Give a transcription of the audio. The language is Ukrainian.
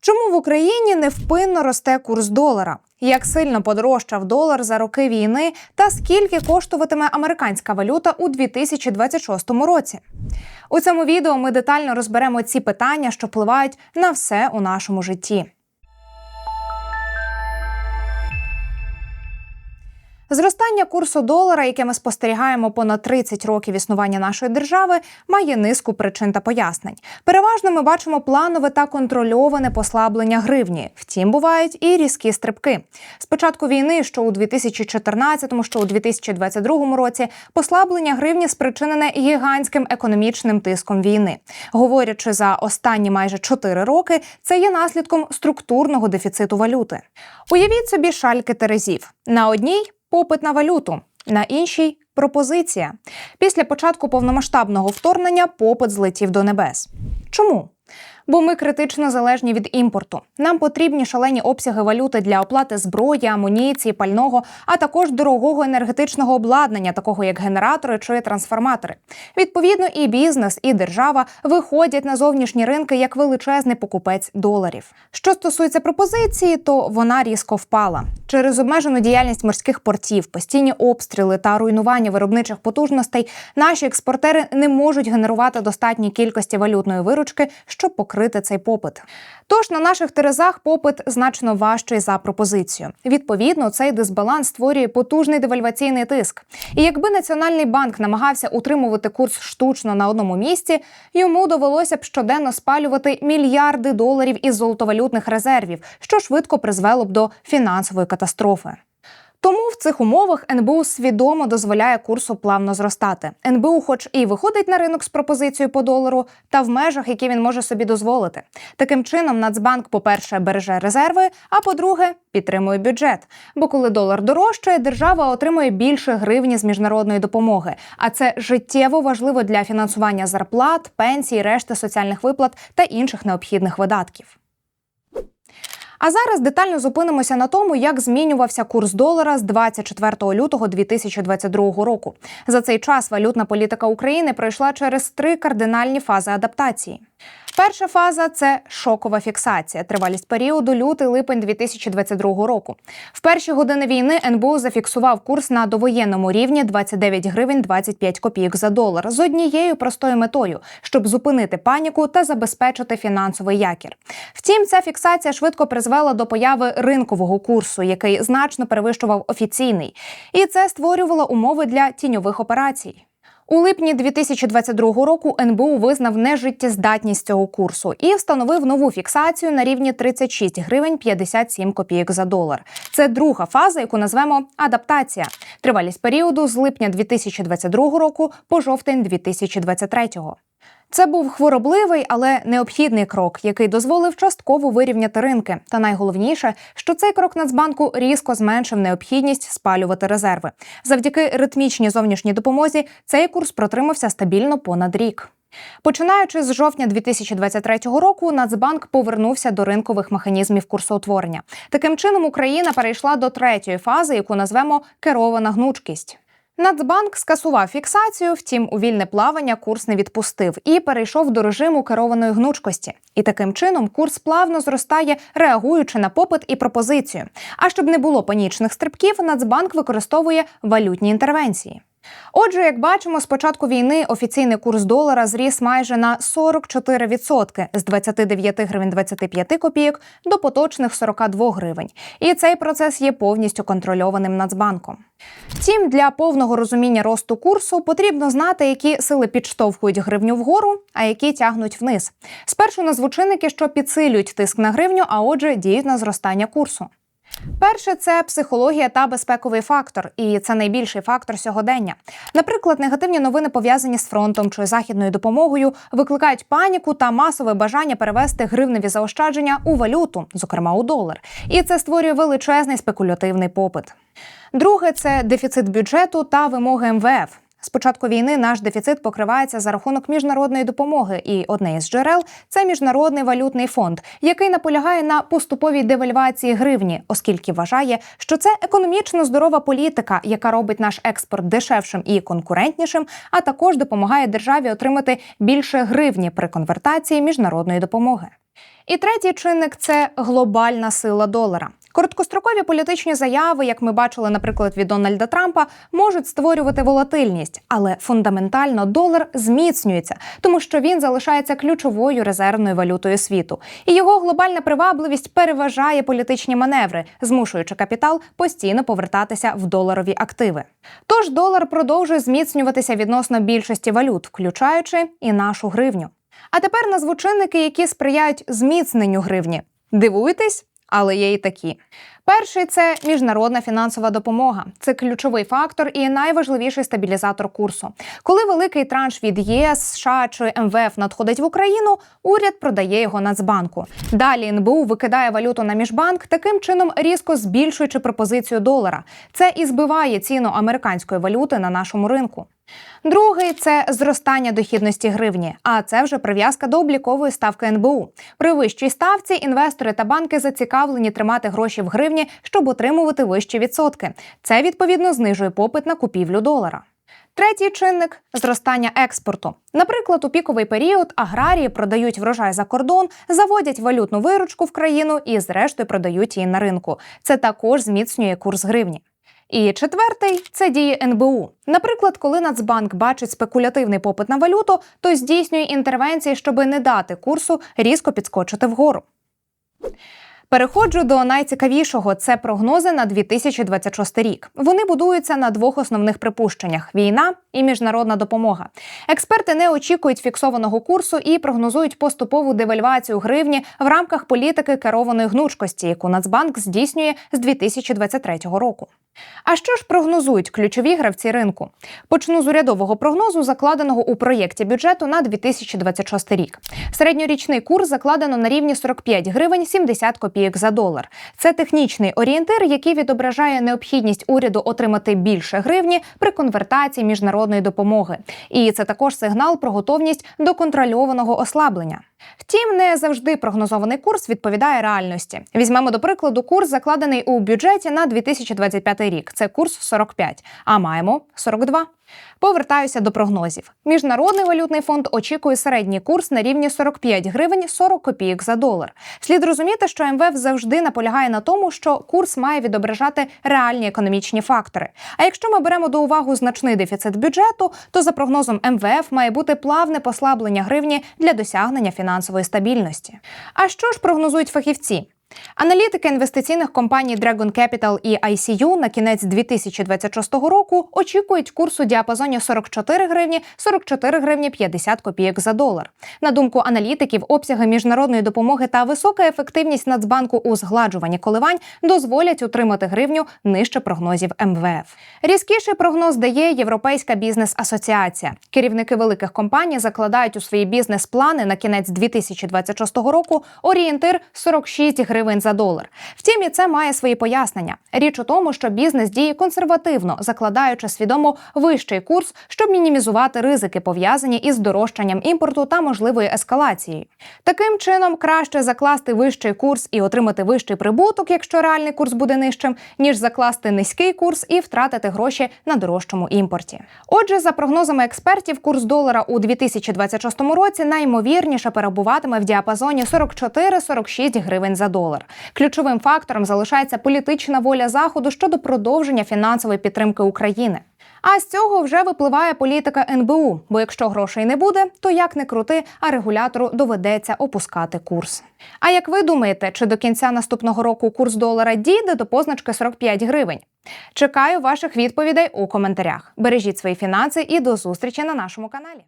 Чому в Україні невпинно росте курс долара? Як сильно подорожчав долар за роки війни, та скільки коштуватиме американська валюта у 2026 році? У цьому відео ми детально розберемо ці питання, що впливають на все у нашому житті. Зростання курсу долара, яке ми спостерігаємо понад 30 років існування нашої держави, має низку причин та пояснень. Переважно ми бачимо планове та контрольоване послаблення гривні. Втім, бувають і різкі стрибки. З початку війни, що у 2014, що у 2022 році, послаблення гривні спричинене гігантським економічним тиском війни. Говорячи за останні майже 4 роки, це є наслідком структурного дефіциту валюти. Уявіть собі шальки терезів на одній попит на валюту, на іншій пропозиція. Після початку повномасштабного вторгнення попит злетів до небес. Чому? Бо ми критично залежні від імпорту. Нам потрібні шалені обсяги валюти для оплати зброї, амуніції, пального, а також дорогого енергетичного обладнання, такого як генератори чи трансформатори. Відповідно, і бізнес, і держава виходять на зовнішні ринки як величезний покупець доларів. Що стосується пропозиції, то вона різко впала через обмежену діяльність морських портів, постійні обстріли та руйнування виробничих потужностей. Наші експортери не можуть генерувати достатні кількості валютної виручки, щоб покрити цей попит. Тож на наших терезах попит значно важчий за пропозицію. Відповідно, цей дисбаланс створює потужний девальваційний тиск. І якби Національний банк намагався утримувати курс штучно на одному місці, йому довелося б щоденно спалювати мільярди доларів із золотовалютних резервів, що швидко призвело б до фінансової катастрофи. Тому в цих умовах НБУ свідомо дозволяє курсу плавно зростати. НБУ, хоч і виходить на ринок з пропозицією по долару, та в межах, які він може собі дозволити. Таким чином, Нацбанк, по-перше, береже резерви, а по-друге, підтримує бюджет. Бо коли долар дорожчає, держава отримує більше гривні з міжнародної допомоги. А це життєво важливо для фінансування зарплат, пенсій, решти соціальних виплат та інших необхідних видатків. А зараз детально зупинимося на тому, як змінювався курс долара з 24 лютого 2022 року. За цей час валютна політика України пройшла через три кардинальні фази адаптації. Перша фаза це шокова фіксація. Тривалість періоду лютий-липень 2022 року. В перші години війни НБУ зафіксував курс на довоєнному рівні 29 гривень 25 копійок за долар з однією простою метою, щоб зупинити паніку та забезпечити фінансовий якір. Втім, ця фіксація швидко призвела до появи ринкового курсу, який значно перевищував офіційний, і це створювало умови для тіньових операцій. У липні 2022 року НБУ визнав нежиттєздатність цього курсу і встановив нову фіксацію на рівні 36 гривень 57 копійок за долар. Це друга фаза, яку назвемо адаптація. Тривалість періоду з липня 2022 року по жовтень 2023. Це був хворобливий, але необхідний крок, який дозволив частково вирівняти ринки. Та найголовніше, що цей крок Нацбанку різко зменшив необхідність спалювати резерви. Завдяки ритмічній зовнішній допомозі цей курс протримався стабільно понад рік. Починаючи з жовтня 2023 року, Нацбанк повернувся до ринкових механізмів курсоутворення. Таким чином Україна перейшла до третьої фази, яку назвемо керована гнучкість. Нацбанк скасував фіксацію, втім, у вільне плавання курс не відпустив і перейшов до режиму керованої гнучкості. І таким чином курс плавно зростає, реагуючи на попит і пропозицію. А щоб не було панічних стрибків, Нацбанк використовує валютні інтервенції. Отже, як бачимо, з початку війни офіційний курс долара зріс майже на 44% з 29 гривень 25 копійок до поточних 42 гривень. І цей процес є повністю контрольованим Нацбанком. Втім, для повного розуміння росту курсу потрібно знати, які сили підштовхують гривню вгору, а які тягнуть вниз. Спершу назвучинники, що підсилюють тиск на гривню, а отже, діють на зростання курсу. Перше це психологія та безпековий фактор, і це найбільший фактор сьогодення. Наприклад, негативні новини пов'язані з фронтом чи західною допомогою викликають паніку та масове бажання перевести гривневі заощадження у валюту, зокрема у долар. І це створює величезний спекулятивний попит. Друге це дефіцит бюджету та вимоги МВФ. З початку війни наш дефіцит покривається за рахунок міжнародної допомоги, і одне із джерел це міжнародний валютний фонд, який наполягає на поступовій девальвації гривні, оскільки вважає, що це економічно здорова політика, яка робить наш експорт дешевшим і конкурентнішим, а також допомагає державі отримати більше гривні при конвертації міжнародної допомоги. І третій чинник це глобальна сила долара. Короткострокові політичні заяви, як ми бачили, наприклад, від Дональда Трампа, можуть створювати волатильність, але фундаментально долар зміцнюється, тому що він залишається ключовою резервною валютою світу, і його глобальна привабливість переважає політичні маневри, змушуючи капітал постійно повертатися в доларові активи. Тож долар продовжує зміцнюватися відносно більшості валют, включаючи і нашу гривню. А тепер назву чинники, які сприяють зміцненню гривні. Дивуєтесь? Але є і такі. Перший це міжнародна фінансова допомога. Це ключовий фактор і найважливіший стабілізатор курсу. Коли великий транш від ЄС, США чи МВФ надходить в Україну, уряд продає його Нацбанку. Далі НБУ викидає валюту на міжбанк, таким чином різко збільшуючи пропозицію долара. Це і збиває ціну американської валюти на нашому ринку. Другий це зростання дохідності гривні, а це вже прив'язка до облікової ставки НБУ. При вищій ставці інвестори та банки зацікавлені тримати гроші в гривні, щоб отримувати вищі відсотки. Це відповідно знижує попит на купівлю долара. Третій чинник зростання експорту. Наприклад, у піковий період аграрії продають врожай за кордон, заводять валютну виручку в країну і, зрештою, продають її на ринку. Це також зміцнює курс гривні. І четвертий це дії НБУ. Наприклад, коли Нацбанк бачить спекулятивний попит на валюту, то здійснює інтервенції, щоби не дати курсу різко підскочити вгору. Переходжу до найцікавішого це прогнози на 2026 рік. Вони будуються на двох основних припущеннях: війна і міжнародна допомога. Експерти не очікують фіксованого курсу і прогнозують поступову девальвацію гривні в рамках політики керованої гнучкості, яку Нацбанк здійснює з 2023 року. А що ж прогнозують ключові гравці ринку? Почну з урядового прогнозу, закладеного у проєкті бюджету на 2026 рік. Середньорічний курс закладено на рівні 45 гривень 70 копійок за долар. Це технічний орієнтир, який відображає необхідність уряду отримати більше гривні при конвертації міжнародної допомоги. І це також сигнал про готовність до контрольованого ослаблення. Втім, не завжди прогнозований курс відповідає реальності. Візьмемо до прикладу курс, закладений у бюджеті на 2025 рік. Це курс 45, а маємо 42. Повертаюся до прогнозів. Міжнародний валютний фонд очікує середній курс на рівні 45 гривень 40 копійок за долар. Слід розуміти, що МВФ завжди наполягає на тому, що курс має відображати реальні економічні фактори. А якщо ми беремо до уваги значний дефіцит бюджету, то за прогнозом МВФ має бути плавне послаблення гривні для досягнення фінансової стабільності. А що ж прогнозують фахівці? Аналітики інвестиційних компаній Dragon Capital і ICU на кінець 2026 року очікують курс у діапазоні 44 гривні 44 гривні 50 копійок за долар. На думку аналітиків, обсяги міжнародної допомоги та висока ефективність Нацбанку у згладжуванні коливань дозволять утримати гривню нижче прогнозів МВФ. Різкіший прогноз дає Європейська бізнес-асоціація. Керівники великих компаній закладають у свої бізнес-плани на кінець 2026 року орієнтир 46 гривень гривень за долар. Втім, і це має свої пояснення. Річ у тому, що бізнес діє консервативно, закладаючи свідомо вищий курс, щоб мінімізувати ризики, пов'язані із здорожчанням імпорту та можливою ескалацією. Таким чином краще закласти вищий курс і отримати вищий прибуток, якщо реальний курс буде нижчим, ніж закласти низький курс і втратити гроші на дорожчому імпорті. Отже, за прогнозами експертів, курс долара у 2026 році наймовірніше перебуватиме в діапазоні 44-46 гривень за долар. Ключовим фактором залишається політична воля заходу щодо продовження фінансової підтримки України. А з цього вже випливає політика НБУ. Бо якщо грошей не буде, то як не крути, а регулятору доведеться опускати курс. А як ви думаєте, чи до кінця наступного року курс долара дійде до позначки 45 гривень? Чекаю ваших відповідей у коментарях. Бережіть свої фінанси і до зустрічі на нашому каналі.